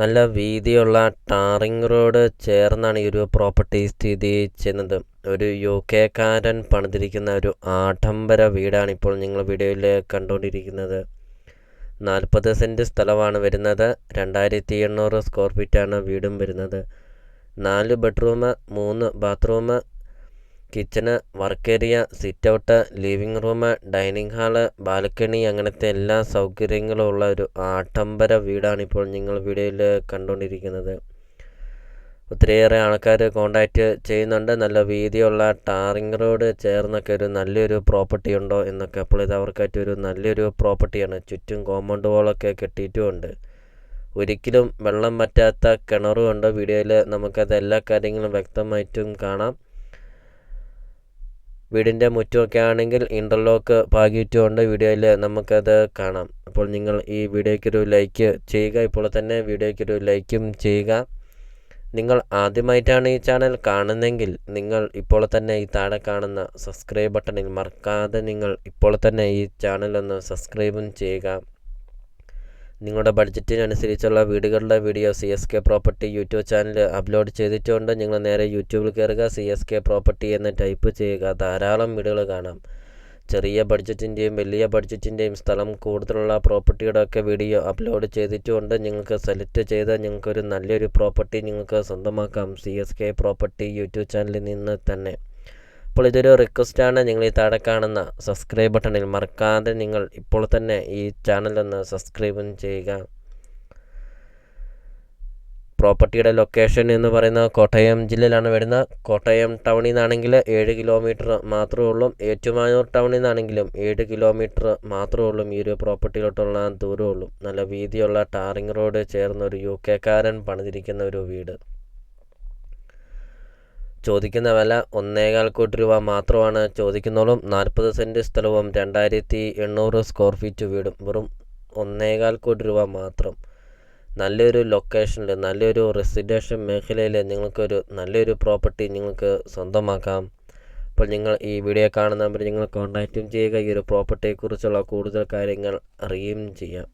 നല്ല വീതിയുള്ള tarring road ചേർന്നാണ് ഈ ഒരു പ്രോപ്പർട്ടി സ്ഥിതി ചെയ്യുന്നത്. ഒരു യു കെക്കാരൻ പണിതിരിക്കുന്ന ഒരു ആഡംബര വീടാണ് ഇപ്പോൾ നിങ്ങൾ വീഡിയോയിൽ കണ്ടുകൊണ്ടിരിക്കുന്നത്. നാൽപ്പത് സെന്റ് സ്ഥലമാണ് വരുന്നത്. രണ്ടായിരത്തി എണ്ണൂറ് സ്ക്വയർ ഫീറ്റാണ് വീടും വരുന്നത്. നാല് ബെഡ്റൂം മൂന്ന് bathroom kitchen work area sit out living room dining hall balcony അങ്ങനത്തെ എല്ലാ സൗകര്യങ്ങളും ഉള്ള ഒരു ആഡംബര വീടാണ് ഇപ്പോൾ നിങ്ങൾ വീഡിയോയിൽ കണ്ടുകൊണ്ടിരിക്കുന്നത്. ഒത്തിരിയേറെ ആൾക്കാർ കോണ്ടാക്റ്റ് ചെയ്യുന്നുണ്ട്. നല്ല വീതിയുള്ള ടാറിംഗ് റോഡ് ചേർന്നൊക്കെ ഒരു നല്ലൊരു പ്രോപ്പർട്ടി ഉണ്ടോ എന്നൊക്കെ അപ്പോൾ ഇത് അവർക്കായിട്ട് ഒരു നല്ലൊരു പ്രോപ്പർട്ടിയാണ് ചുറ്റും കോമ്പൗണ്ട് വോളൊക്കെ കെട്ടിയിട്ടുമുണ്ട്. ഒരിക്കലും വെള്ളം പറ്റാത്ത കിണറുമുണ്ട്. വീഡിയോയിൽ നമുക്കത് എല്ലാ കാര്യങ്ങളും വ്യക്തമായിട്ടും കാണാം. വീടിന്റെ മുറ്റമൊക്കെ ആണെങ്കിൽ ഇന്റർലോക്ക് പാകിയിട്ടുമുണ്ട് വീഡിയോയിൽ നമുക്കത് കാണാം. അപ്പോൾ നിങ്ങൾ ഈ വീഡിയോയ്ക്കൊരു ലൈക്ക് ചെയ്യുക ഇപ്പോൾ തന്നെ വീഡിയോയ്ക്കൊരു ലൈക്കും ചെയ്യുക. നിങ്ങൾ ആദ്യമായിട്ടാണ് ഈ ചാനൽ കാണുന്നതെങ്കിൽ നിങ്ങൾ ഇപ്പോൾ തന്നെ ഈ താഴെ കാണുന്ന സബ്സ്ക്രൈബ് ബട്ടണിൽ മറക്കാതെ നിങ്ങൾ ഇപ്പോൾ തന്നെ ഈ ചാനൽ ഒന്ന് സബ്സ്ക്രൈബും ചെയ്യുക. നിങ്ങളുടെ ബഡ്ജറ്റിനനുസരിച്ചുള്ള വീടുകളുടെ video C S K property YouTube channel upload ചെയ്തിട്ടുണ്ട്. നിങ്ങൾ നേരെ യൂട്യൂബിൽ കയറുക സി എസ് കെ പ്രോപ്പർട്ടി എന്ന് ടൈപ്പ് ചെയ്യുക. ധാരാളം വീടുകൾ കാണാം. ചെറിയ ബഡ്ജറ്റിന്റെയും വലിയ ബഡ്ജറ്റിന്റെയും സ്ഥലം കൂടുതലുള്ള പ്രോപ്പർട്ടിയുടെ ഒക്കെ വീഡിയോ അപ്ലോഡ് ചെയ്തിട്ടുണ്ട്. നിങ്ങൾക്ക് സെലക്ട് ചെയ്ത് നിങ്ങൾക്കൊരു നല്ലൊരു പ്രോപ്പർട്ടി നിങ്ങൾക്ക് സ്വന്തമാക്കാം. C S K property YouTube ചാനലിൽ നിന്ന് തന്നെ. അപ്പോൾ ഇതൊരു റിക്വസ്റ്റാണ് നിങ്ങൾ ഈ താഴെ കാണുന്ന സബ്സ്ക്രൈബ് ബട്ടണിൽ മറക്കാതെ നിങ്ങൾ ഇപ്പോൾ തന്നെ ഈ ചാനൽ ഒന്ന് സബ്സ്ക്രൈബും ചെയ്യുക. പ്രോപ്പർട്ടിയുടെ ലൊക്കേഷൻ എന്ന് പറയുന്നത് കോട്ടയം ജില്ലയിലാണ് വരുന്നത് കോട്ടയം ടൗണിൽ നിന്നാണെങ്കിൽ ഏഴ് കിലോമീറ്റർ മാത്രമേ ഉള്ളൂ. ഏറ്റുമാനൂർ ടൗണിൽ നിന്നാണെങ്കിലും ഏഴ് കിലോമീറ്റർ മാത്രമേ ഉള്ളൂ. ഈ ഒരു പ്രോപ്പർട്ടിയിലോട്ടുള്ള ദൂരമുള്ളൂ നല്ല വീതിയുള്ള ടാറിംഗ് റോഡ് ചേർന്ന ഒരു യു കെക്കാരൻ പണിതിരിക്കുന്ന ഒരു വീട്. ചോദിക്കുന്ന വില ഒന്നേകാൽ കോടി രൂപ മാത്രമാണ്. ചോദിക്കുന്നുള്ളൂ നാൽപ്പത് സെന്റ് സ്ഥലവും രണ്ടായിരത്തി എണ്ണൂറ് സ്ക്വയർ ഫീറ്റ് വീടും. വെറും ഒന്നേകാൽ കോടി രൂപ മാത്രം. നല്ലൊരു ലൊക്കേഷനിൽ നല്ലൊരു റെസിഡൻഷ്യൽ മേഖലയിൽ നിങ്ങൾക്കൊരു നല്ലൊരു പ്രോപ്പർട്ടി നിങ്ങൾക്ക് സ്വന്തമാക്കാം. അപ്പോൾ നിങ്ങൾ ഈ വീഡിയോ കാണുന്ന നിങ്ങൾ കോൺടാക്റ്റും ചെയ്യുക. ഈ ഒരു പ്രോപ്പർട്ടിയെക്കുറിച്ചുള്ള കൂടുതൽ കാര്യങ്ങൾ അറിയുകയും ചെയ്യാം.